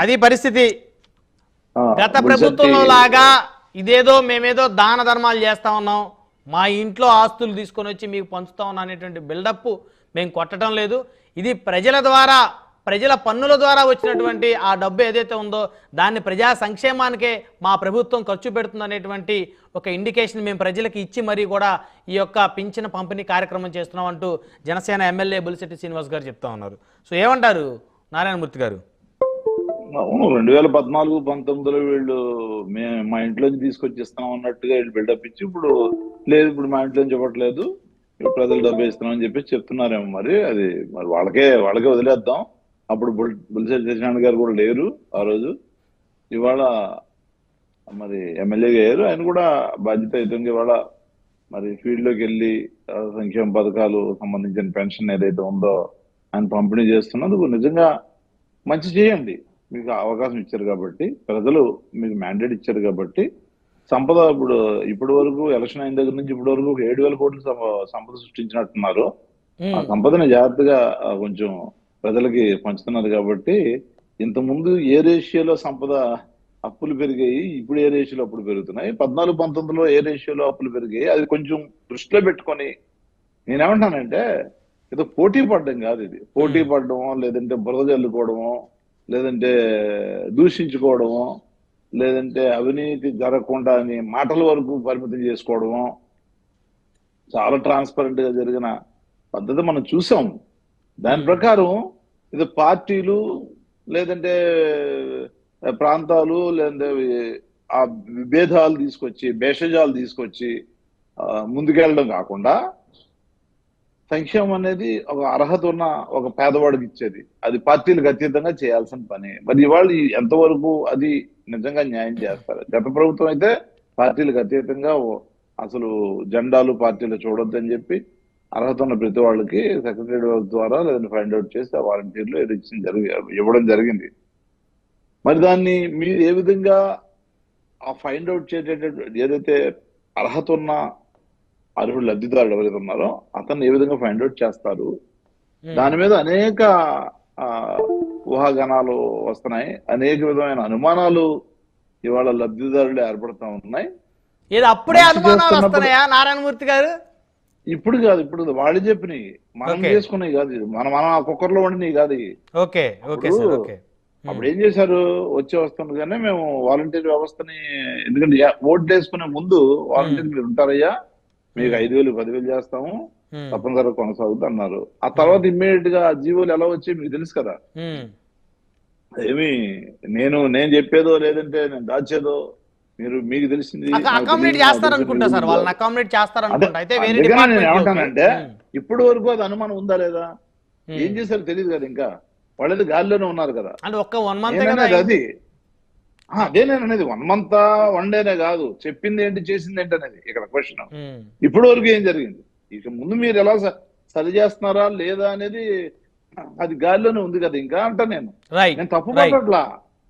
అది పరిస్థితి. గత ప్రభుత్వంలో లాగా ఇదేదో మేమేదో దాన ధర్మాలు చేస్తా ఉన్నాం. మా ఇంట్లో ఆస్తులు తీసుకొని వచ్చి మీకు పంచుతా ఉన్నాం అనేటువంటి బిల్డప్ మేము కొట్టడం లేదు. ఇది ప్రజల ద్వారా ప్రజల పన్నుల ద్వారా వచ్చినటువంటి ఆ డబ్బు ఏదైతే ఉందో దాన్ని ప్రజా సంక్షేమానికే మా ప్రభుత్వం ఖర్చు పెడుతుంది అనేటువంటి ఒక ఇండికేషన్ మేము ప్రజలకు ఇచ్చి మరీ కూడా ఈ యొక్క పింఛన పంపిణీ కార్యక్రమం చేస్తున్నాం అంటూ జనసేన ఎమ్మెల్యే బులిశెట్టి శ్రీనివాస్ గారు చెప్తా ఉన్నారు. సో ఏమంటారు నారాయణమూర్తి గారు? అవును రెండు వేల పద్నాలుగు పంతొమ్మిదిలో వీళ్ళు మేము మా ఇంట్లోంచి తీసుకొచ్చి ఇస్తాం అన్నట్టుగా వీళ్ళు బిల్డప్ ఇచ్చి ఇప్పుడు లేదు ఇప్పుడు మా ఇంట్లోంచి ఇవ్వట్లేదు ప్రజలు డబ్బు ఇస్తున్నాం అని చెప్పి చెప్తున్నారేమో మరి అది మరి వాళ్ళకే వాళ్ళకే వదిలేద్దాం. అప్పుడు బుల్ బుల్సెట్ సత్యనారాయణ గారు కూడా లేరు ఆ రోజు. ఇవాళ మరి ఎమ్మెల్యేగా అయ్యారు. ఆయన కూడా బాధ్యతాయుతంగా ఇవాళ మరి ఫీల్డ్లోకి వెళ్ళి సంక్షేమ పథకాలు సంబంధించిన పెన్షన్ ఏదైతే ఉందో ఆయన పంపిణీ చేస్తున్నందుకు నిజంగా మంచి చేయండి. మీకు అవకాశం ఇచ్చారు కాబట్టి ప్రజలు మీకు మ్యాండేట్ ఇచ్చారు కాబట్టి సంపద ఇప్పుడు ఇప్పటి వరకు ఎలక్షన్ అయిన దగ్గర నుంచి ఇప్పటి వరకు ఒక ఏడు వేల కోట్లు సంప- సంపద సృష్టించినట్టున్నారు. ఆ సంపదని జాగ్రత్తగా కొంచెం ప్రజలకి పంచుతున్నారు కాబట్టి ఇంత ముందు ఏ రేషియోలో సంపద అప్పులు పెరిగాయి ఇప్పుడు ఏ రేషియోలో అప్పులు పెరుగుతున్నాయి? పద్నాలుగు పంతొమ్మిదిలో ఏ రేషియోలో అప్పులు పెరిగాయి? అది కొంచెం దృష్టిలో పెట్టుకొని నేనేమంటానంటే ఏదో పోటీ పడడం కాదు ఇది. పోటీ పడడమో లేదంటే బురద జల్లుకోవడమో లేదంటే దూషించుకోవడము లేదంటే అవినీతి జరగకుండా అని మాటల వరకు పరిమితం చేసుకోవడము చాలా ట్రాన్స్పరెంట్గా జరిగిన పద్ధతి మనం చూసాం. దాని ప్రకారం ఇది పార్టీలు లేదంటే ప్రాంతాలు లేదంటే ఆ విభేదాలు తీసుకొచ్చి భేషజాలు తీసుకొచ్చి ముందుకెళ్ళడం కాకుండా సంక్షేమం అనేది ఒక అర్హత ఉన్న ఒక పేదవాడికి ఇచ్చేది. అది పార్టీలకు అతీతంగా చేయాల్సిన పని. మరి ఇవాళ ఎంతవరకు అది నిజంగా న్యాయం చేస్తారు? గత ప్రభుత్వం అయితే పార్టీలకు అతీతంగా అసలు జెండాలు పార్టీలు చూడొద్దని చెప్పి అర్హత ఉన్న ప్రతి వాళ్ళకి సెక్రటరీ ద్వారా లేదంటే ఫైండ్ అవుట్ చేసి ఆ వాలంటీర్లు ఇచ్చిన జరిగి ఇవ్వడం జరిగింది. మరి దాన్ని మీరు ఏ విధంగా ఆ ఫైండ్ అవుట్ చేసేటటువంటి ఏదైతే అర్హత ఉన్న అర్హుడు లబ్ధిదారుడు ఎవరైతే ఉన్నారో అతన్ని ఏ విధంగా ఫైండ్ అవుట్ చేస్తారు. దాని మీద అనేక ఆ, ఊహాగానాలు వస్తున్నాయి. అనేక విధమైన అనుమానాలు ఇవాళ లబ్ధిదారులు ఏర్పడుతూ ఉన్నాయి. ఏది అప్పుడే అనుమానాలు వస్తున్నాయా? నారాయణమూర్తి గారు? ఇప్పుడు కాదు ఇప్పుడు వాళ్ళు చెప్పినవి. మనం. చేసుకునేవి కాదు. మనం మనం ఆ కుక్కర్లో వండినవి కాదు. ఓకే ఓకే అప్పుడు సార్ ఓకే. అప్పుడు ఏం చేశారు? వచ్చే వస్తుండగానే మేము వాలంటీర్ వ్యవస్థని ఎందుకంటే ఓట్లు వేసుకునే ముందు వాలంటీర్ మీరు ఉంటారయ్యా? మీకు ఐదు వేలు పదివేలు చేస్తాము తప్పనిసరిగా కొనసాగుతుంది అన్నారు ఆ తర్వాత ఇమ్మీడియట్గా జీవోలు ఎలా వచ్చి మీకు తెలుసు కదా? ఏమి నేను నేను చెప్పేదో లేదంటే నేను దాచేదో మీరు మీకు తెలిసింది అకామిడేట్ చేస్తారనుకుంటా సార్ వాళ్ళని అకామిడేట్ చేస్తారనుకుంటా. అయితే వేరే అందుకనే నేను డిపార్ట్మెంట్ ఏమంటానంటే ఇప్పటి వరకు అది అనుమానం ఉందా లేదా? ఏం చేశారో తెలియదు కదా ఇంకా. వాళ్ళది గాలిలోనే ఉన్నారు కదా. అంటే ఒక్క వన్ మంత్ అది. ఆ, అదే నేను అనేది వన్ మంత్ వన్ డేనే కాదు. చెప్పింది ఏంటి చేసింది ఏంటి అనేది ఇక్కడ క్వశ్చన్ ఇప్పటి వరకు ఏం జరిగింది? ఇక ముందు మీరు ఎలా సరి చేస్తున్నారా లేదా అనేది అది గాలిలోనే ఉంది కదా ఇంకా అంట నేను. నేను తప్పు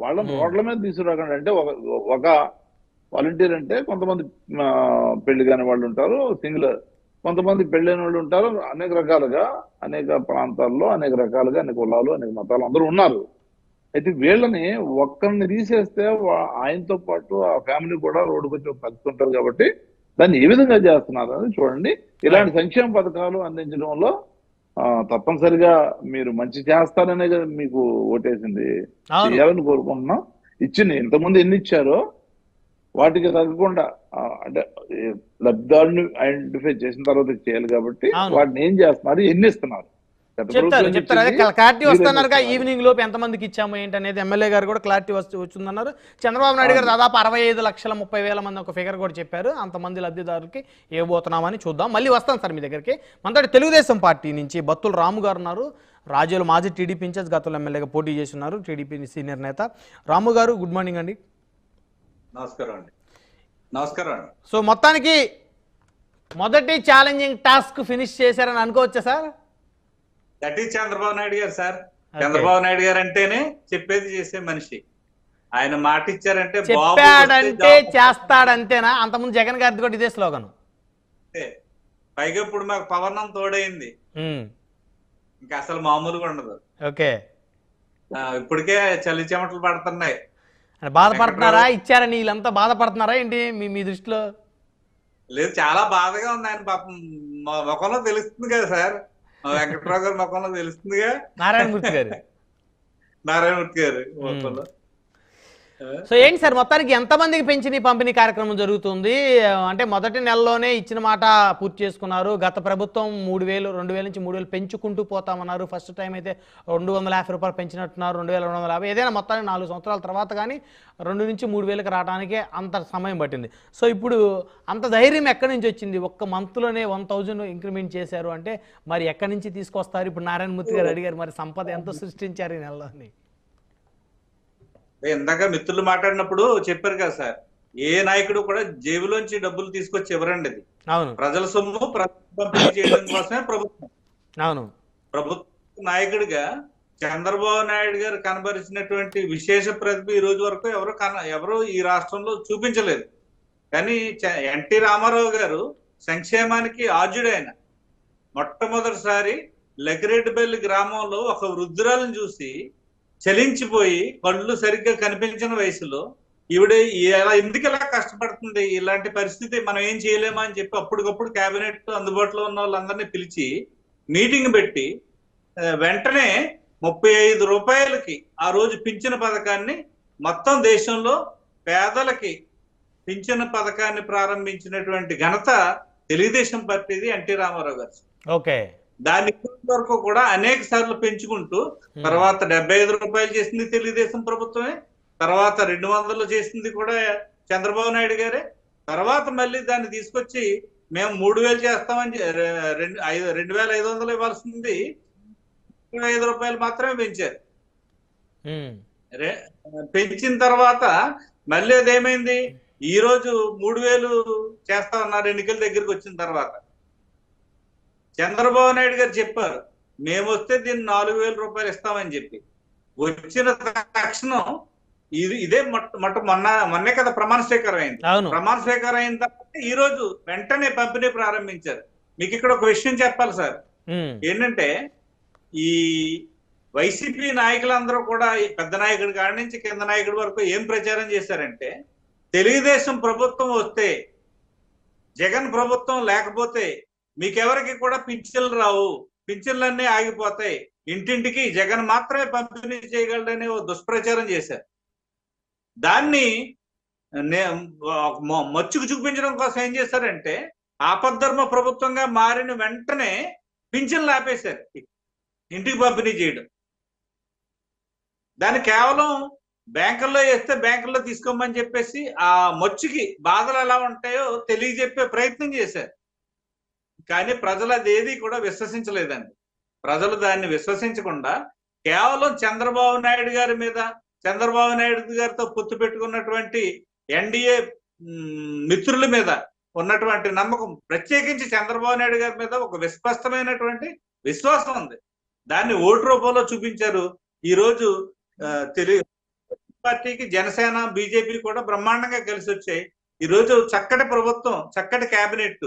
వాళ్ళని Hmm. రోడ్ల మీద తీసుకురాకండి. అంటే ఒక వాలంటీర్ అంటే కొంతమంది పెళ్ళి కాని వాళ్ళు ఉంటారు సింగిల్ కొంతమంది పెళ్ళైన వాళ్ళు ఉంటారు అనేక రకాలుగా అనేక ప్రాంతాల్లో అనేక రకాలుగా అనేక కులాలు అనేక మతాలు అందరూ ఉన్నారు. అయితే వీళ్ళని ఒక్కరిని తీసేస్తే ఆయనతో పాటు ఆ ఫ్యామిలీ కూడా రోడ్డుకు వచ్చి కలుస్తుంటారు కాబట్టి దాన్ని ఏ విధంగా చేస్తున్నారు అని చూడండి. ఇలాంటి సంక్షేమ పథకాలు అందించడంలో తప్పనిసరిగా మీరు మంచి చేస్తారనే కదా మీకు ఓటేసింది. చేయాలని కోరుకుంటున్నాం. ఇచ్చింది ఇంతకుముందు ఎన్ని ఇచ్చారో వాటికి తగ్గకుండా అంటే ఏ, లబ్ధిదారుని ఐడెంటిఫై చేసిన తర్వాత చేయాలి కాబట్టి. వాటిని ఏం చేస్తున్నారు? ఎన్ని ఇస్తున్నారు? చెప్తారు చెప్తారు. అదే క్లారిటీ మీరు వస్తున్నారు ఎన్ని ఈవినింగ్ లోపు ఎంతమందికి ఇచ్చాము ఏంటి అనేది ఎమ్మెల్యే గారు కూడా క్లారిటీ వస్తు వచ్చిందన్నారు చంద్రబాబు నాయుడు గారు దాదాపు అరవై ఐదు లక్షల ముప్పై వేల మంది ఒక ఫిగర్ కూడా చెప్పారు. అంతమంది లబ్ధిదారులకి ఇవ్వబోతున్నామని చూద్దాం. మళ్ళీ వస్తాం సార్ మీ దగ్గరికి. మనతో తెలుగుదేశం పార్టీ నుంచి బత్తుల రాము గారు ఉన్నారు. రాజులు మాజీ టీడీపీ ఇన్ఛార్జ్ గతంలో ఎమ్మెల్యేగా పోటీ చేసి ఉన్నారు. టీడీపీ సీనియర్ నేత. రాము గారు గుడ్ మార్నింగ్ అండి. నమస్కారం అండి. నమస్కారం అండి. సో మొత్తానికి మొదటి ఛాలెంజింగ్ టాస్క్ ఫినిష్ చేశారని అనుకోవచ్చా sir? That is Chandrababu Naidu garu sir. Chandrababu Naidu గారు అంటేనే చెప్పేది చేసే మనిషి. ఆయన మాట ఇచ్చారంటే చెప్పాడంటే చేస్తాడంతేనా అంతకుముందు జగన్ గారిది కూడా ఇదే స్లోగన్. పైగా ఇప్పుడు మాకు పవనం తోడైంది ఇంకా అసలు మామూలుగా ఉండదు. ఓకే. ఇప్పటికే చలి చెమటలు పడుతున్నాయి. బాధపడుతున్నారా? ఇచ్చారని వీళ్ళంతా బాధపడుతున్నారా ఏంటి మీ మీ దృష్టిలో? లేదు చాలా బాధగా ఉంది ఆయన పాపం. ముఖంలో తెలుస్తుంది కదా సార్. వెంకట్రావు గారి ముఖంలో తెలుస్తుందిగా. నారాయణమూర్తి గారు. నారాయణమూర్తి గారు ఆ, సో ఏంటి సార్ మొత్తానికి ఎంతమందికి పెంచిన పంపిణీ కార్యక్రమం జరుగుతుంది? అంటే మొదటి నెలలోనే ఇచ్చిన మాట పూర్తి చేసుకున్నారు. గత ప్రభుత్వం మూడు వేలు రెండు వేల నుంచి మూడు వేలు పెంచుకుంటూ పోతామన్నారు. ఫస్ట్ టైం అయితే రెండు వందల యాభై రూపాయలు పెంచినట్టున్నారు రెండు వేల రెండు వందల యాభై. ఏదైనా మొత్తానికి నాలుగు సంవత్సరాల తర్వాత కానీ రెండు నుంచి మూడు వేలకు రావడానికే అంత సమయం పట్టింది. సో ఇప్పుడు అంత ధైర్యం ఎక్కడి నుంచి వచ్చింది? ఒక్క మంత్లోనే వన్ థౌజండ్ ఇంక్రిమెంట్ చేశారు అంటే మరి ఎక్కడి నుంచి తీసుకొస్తారు? ఇప్పుడు నారాయణమూర్తి గారు అడిగారు మరి సంపద ఎంత సృష్టించారు ఈ నెలలో అని అదే ఇందాక మిత్రులు మాట్లాడినప్పుడు చెప్పారు కదా సార్ ఏ నాయకుడు కూడా జేబులోంచి డబ్బులు తీసుకొచ్చి ఇవ్వరండి అది. ప్రజల సొమ్ము పంపిణీ చేయడం కోసమే ప్రభుత్వం. అవును. ప్రభుత్వ నాయకుడిగా చంద్రబాబు నాయుడు గారు కనబరిచినటువంటి విశేష ప్రతిభ ఈ రోజు వరకు ఎవరు కన ఎవరు ఈ రాష్ట్రంలో చూపించలేదు. కానీ ఎన్టీ రామారావు గారు సంక్షేమానికి ఆద్యుడైన మొట్టమొదటిసారి లకిరెడ్డిపల్లి గ్రామంలో ఒక వృద్ధురాలను చూసి చలించిపోయి కళ్ళు సరిగ్గా కనిపించిన వయసులో ఈవిడ ఎందుకు ఇలా కష్టపడుతుంది? ఇలాంటి పరిస్థితి మనం ఏం చేయలేమా అని చెప్పి అప్పటికప్పుడు కేబినెట్ అందుబాటులో ఉన్న వాళ్ళందరినీ పిలిచి మీటింగ్ పెట్టి వెంటనే ముప్పై ఐదు రూపాయలకి ఆ రోజు పింఛన పథకాన్ని మొత్తం దేశంలో పేదలకి పింఛన పథకాన్ని ప్రారంభించినటువంటి ఘనత తెలుగుదేశం పార్టీది ఎన్టీ రామారావు గారు. ఓకే. దాని ఇప్పటి వరకు కూడా అనేక సార్లు పెంచుకుంటూ తర్వాత డెబ్బై ఐదు రూపాయలు చేసింది తెలుగుదేశం ప్రభుత్వమే తర్వాత రెండు వందలు చేసింది కూడా చంద్రబాబు నాయుడు గారే తర్వాత మళ్ళీ దాన్ని తీసుకొచ్చి మేము మూడు వేలు చేస్తామని రెండు ఐదు రెండు వేల ఐదు వందలు ఇవ్వాల్సింది ఐదు రూపాయలు మాత్రమే పెంచారు. పెంచిన తర్వాత మళ్ళీ అదేమైంది? ఈ రోజు మూడు వేలు చేస్తా ఉన్నారు ఎన్నికల దగ్గరికి వచ్చిన తర్వాత. చంద్రబాబు నాయుడు గారు చెప్పారు మేము వస్తే దీన్ని నాలుగు వేల రూపాయలు ఇస్తామని చెప్పి. వచ్చిన తక్షణం ఇది ఇదే మొట్ట మొట్ట మొన్న మొన్నే కదా ప్రమాణ స్వీకారం అయింది. ప్రమాణ స్వీకారం అయిన తర్వాత ఈ రోజు వెంటనే పంపిణీ ప్రారంభించారు. మీకు ఇక్కడ ఒక విషయం చెప్పాలి సార్. ఏంటంటే ఈ వైసీపీ నాయకులందరూ కూడా ఈ పెద్ద నాయకుడి కాడి నుంచి కింద నాయకుడి వరకు ఏం ప్రచారం చేశారంటే తెలుగుదేశం ప్రభుత్వం వస్తే జగన్ ప్రభుత్వం లేకపోతే మీకెవరికి కూడా పింఛన్లు రావు. పింఛన్లన్నీ ఆగిపోతాయి. ఇంటింటికి జగన్ మాత్రమే పంపిణీ చేయగలడని ఓ దుష్ప్రచారం చేశారు. దాన్ని నే- మచ్చుకు చూపించడం కోసం ఏం చేశారంటే ఆపద్ధర్మ ప్రభుత్వంగా మారిన వెంటనే పింఛన్లు ఆపేశారు. ఇంటికి పంపిణీ చేయడం. దాన్ని కేవలం బ్యాంకుల్లో వేస్తే బ్యాంకుల్లో తీసుకోమని చెప్పేసి ఆ మొచ్చుకి బాధలు ఎలా ఉంటాయో తెలియజెప్పే ప్రయత్నం చేశారు. కానీ ప్రజలు అది కూడా విశ్వసించలేదండి. ప్రజలు దాన్ని విశ్వసించకుండా కేవలం చంద్రబాబు నాయుడు గారి మీద చంద్రబాబు నాయుడు గారితో పొత్తు పెట్టుకున్నటువంటి ఎన్డీఏ మిత్రుల మీద ఉన్నటువంటి నమ్మకం ప్రత్యేకించి చంద్రబాబు నాయుడు గారి మీద ఒక విస్పష్టమైనటువంటి విశ్వాసం ఉంది. దాన్ని ఓటు రూపంలో చూపించారు. ఈరోజు తెలుగు పార్టీకి జనసేన బీజేపీ కూడా బ్రహ్మాండంగా కలిసి వచ్చాయి ఈ రోజు చక్కటి ప్రభుత్వం చక్కటి కేబినెట్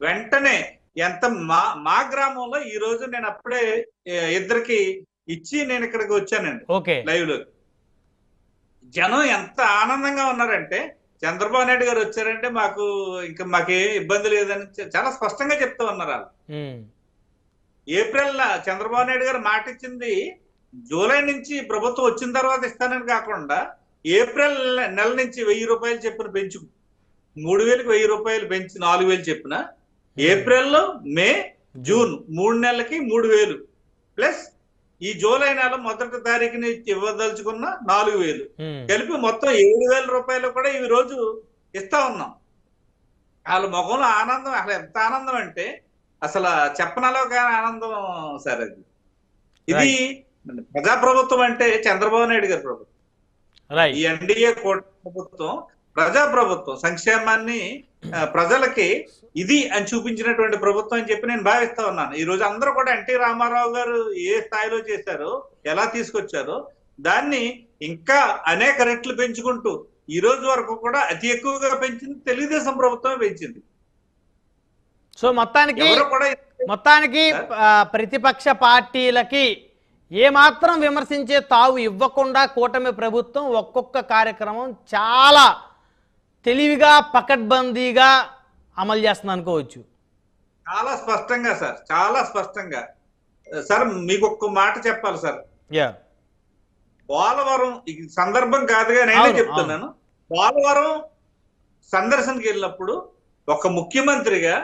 వెంటనే ఎంత మా మా గ్రామంలో ఈ రోజు నేను అప్పుడే ఇద్దరికి ఇచ్చి నేను ఇక్కడికి వచ్చానండి. లైవ్లో జనం ఎంత ఆనందంగా ఉన్నారంటే చంద్రబాబు నాయుడు గారు వచ్చారంటే మాకు ఇంకా మాకేం ఇబ్బంది లేదని చాలా స్పష్టంగా చెప్తూ ఉన్నారు వాళ్ళు. ఏప్రిల్ చంద్రబాబు నాయుడు గారు మాట ఇచ్చింది జూలై నుంచి ప్రభుత్వం వచ్చిన తర్వాత ఇస్తానని కాకుండా ఏప్రిల్ నెల నుంచి వెయ్యి రూపాయలు చెప్పిన పెంచు మూడు వేలకు వెయ్యి రూపాయలు పెంచి నాలుగు వేలు చెప్పిన ఏప్రిల్ మే జూన్ మూడు నెలలకి మూడు వేలు. ప్లస్ ఈ జూలై నెల మొదటి తారీఖుని ఇవ్వదలుచుకున్న నాలుగు వేలు. కలిపి మొత్తం ఏడు వేల రూపాయలు కూడా ఈ రోజు ఇస్తా ఉన్నాం. వాళ్ళ ముఖంలో ఆనందం అసలు ఎంత ఆనందం అంటే అసలు చెప్పనలో కానీ ఆనందం సార్ అది. ఇది ప్రజాప్రభుత్వం అంటే చంద్రబాబు నాయుడు గారి ప్రభుత్వం. ఈ ఎన్డీఏ ప్రభుత్వం ప్రజాప్రభుత్వం సంక్షేమాన్ని ప్రజలకి ఇది అని చూపించినటువంటి ప్రభుత్వం అని చెప్పి నేను భావిస్తా ఉన్నాను. ఈ రోజు అందరూ కూడా ఎన్టీ రామారావు గారు ఏ స్థాయిలో చేశారో ఎలా తీసుకొచ్చారో దాన్ని ఇంకా అనేక రెట్లు పెంచుకుంటూ ఈ రోజు వరకు కూడా అతి ఎక్కువగా పెంచింది తెలుగుదేశం ప్రభుత్వమే పెంచింది. సో మొత్తానికి మొత్తానికి ప్రతిపక్ష పార్టీలకి ఏమాత్రం విమర్శించే తావు ఇవ్వకుండా కూటమి ప్రభుత్వం ఒక్కొక్క కార్యక్రమం చాలా తెలివిగా పకడ్బందీగా అమలు చేస్తుంది అనుకోవచ్చు. చాలా స్పష్టంగా సార్ చాలా స్పష్టంగా. సార్ మీకు ఒక్క మాట చెప్పాలి సార్. పోలవరం ఈ సందర్భం కాదుగా నేనే చెప్తున్నాను. పోలవరం సందర్శనకి వెళ్ళినప్పుడు ఒక ముఖ్యమంత్రిగా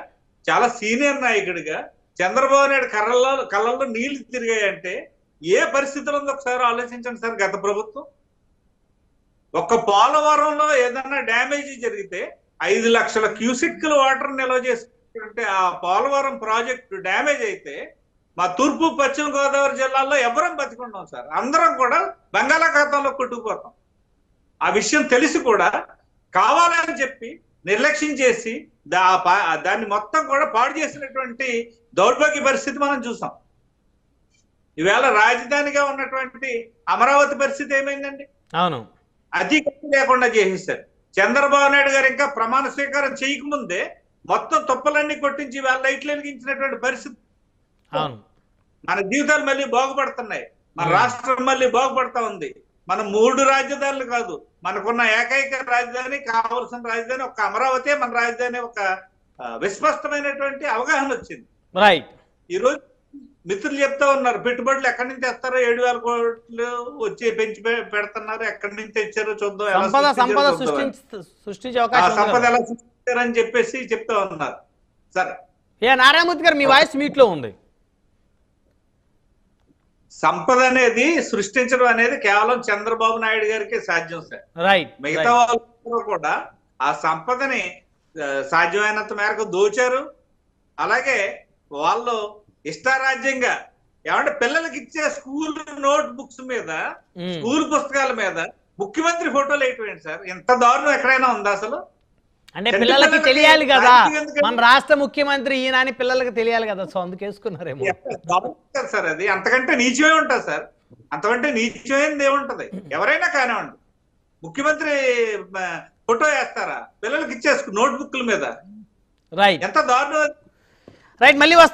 చాలా సీనియర్ నాయకుడిగా చంద్రబాబు నాయుడు కళ్ళల్లో కళ్ళల్లో నీళ్ళు తిరిగాయంటే ఏ పరిస్థితులు ఉందో ఒకసారి ఆలోచించండి సార్ గత ప్రభుత్వం? ఒక్క పోలవరంలో ఏదైనా డ్యామేజ్ జరిగితే ఐదు లక్షల క్యూసెక్కుల వాటర్ నిల్వ చేసుకుంటే ఆ పోలవరం ప్రాజెక్టు డ్యామేజ్ అయితే మా తూర్పు పశ్చిమ గోదావరి జిల్లాలో ఎవరం బతికున్నాం సార్. అందరం కూడా బంగాళాఖాతంలో కొట్టుకుపోతాం. ఆ విషయం తెలిసి కూడా కావాలని చెప్పి నిర్లక్ష్యం చేసి దా దాన్ని మొత్తం కూడా పాడు చేసినటువంటి దౌర్భాగ్య పరిస్థితి మనం చూసాం. ఈవేళ రాజధానిగా ఉన్నటువంటి అమరావతి పరిస్థితి ఏమైందండి? అవును. అధికారం లేకుండా చేసేసారు చంద్రబాబు నాయుడు గారు ఇంకా ప్రమాణ స్వీకారం చేయకముందే మొత్తం తుప్పలన్నీ కొట్టించి వాళ్ళ లైట్లు వెలిగించినటువంటి పరిస్థితి. మన జీవితాలు మళ్ళీ బాగుపడుతున్నాయి. మన. రాష్ట్రం మళ్ళీ బాగుపడతా ఉంది. మన మూడు రాజధానులు కాదు మనకున్న ఏకైక రాజధాని కావలసిన రాజధాని ఒక అమరావతి మన రాజధాని ఒక విస్పష్టమైనటువంటి అవగాహన వచ్చింది. రైట్ ఈ రోజు మిత్రులు చెప్తా ఉన్నారు. పెట్టుబడులు ఎక్కడి నుంచి తెస్తారో ఏడు వేల కోట్లు వచ్చి పెంచి పెడుతున్నారు. ఎక్కడి నుంచి తెచ్చారో చూద్దాం. సంపద సంపద. సృష్టించ అవకాశం సంపద. ఎలా సృష్టించారని చెప్పేసి చెప్తా ఉన్నారు. సరే. ఏ నారాయణమూర్తి గారు మీ వాయిస్ మీట్లో ఉంది. సంపద అనేది సృష్టించడం అనేది కేవలం చంద్రబాబు నాయుడు గారికి సాధ్యం సార్. రైట్ మిగతా వాళ్ళందరూ కూడా ఆ సంపదని సాధ్యమైనంత మేరకు దోచారు. అలాగే వాళ్ళు ఇష్టారాజ్యంగా ఏమంటే పిల్లలకి ఇచ్చే స్కూల్ నోట్ బుక్స్ మీద స్కూల్ పుస్తకాల మీద ముఖ్యమంత్రి ఫోటోలు వేయటం సార్? ఎంత దారుణం ఎక్కడైనా ఉందా అసలు? అంటే పిల్లలకి తెలియాలి కదా? మన రాష్ట్ర ముఖ్యమంత్రి ఈయన అని పిల్లలకి తెలియాలి కదా. సో అందుకేసుకున్నారేమో సార్ అది? అంతకంటే నీచమే ఉంటుంది సార్. అంతకంటే నీచమైనది ఏముంటది ఎవరైనా కానివ్వండి. ముఖ్యమంత్రి ఫోటో వేస్తారా? పిల్లలకి ఇచ్చేసుకు నోట్ బుక్ల మీద. రైట్. ఎంత దారుణం. రైట్ మళ్ళీ వస్తా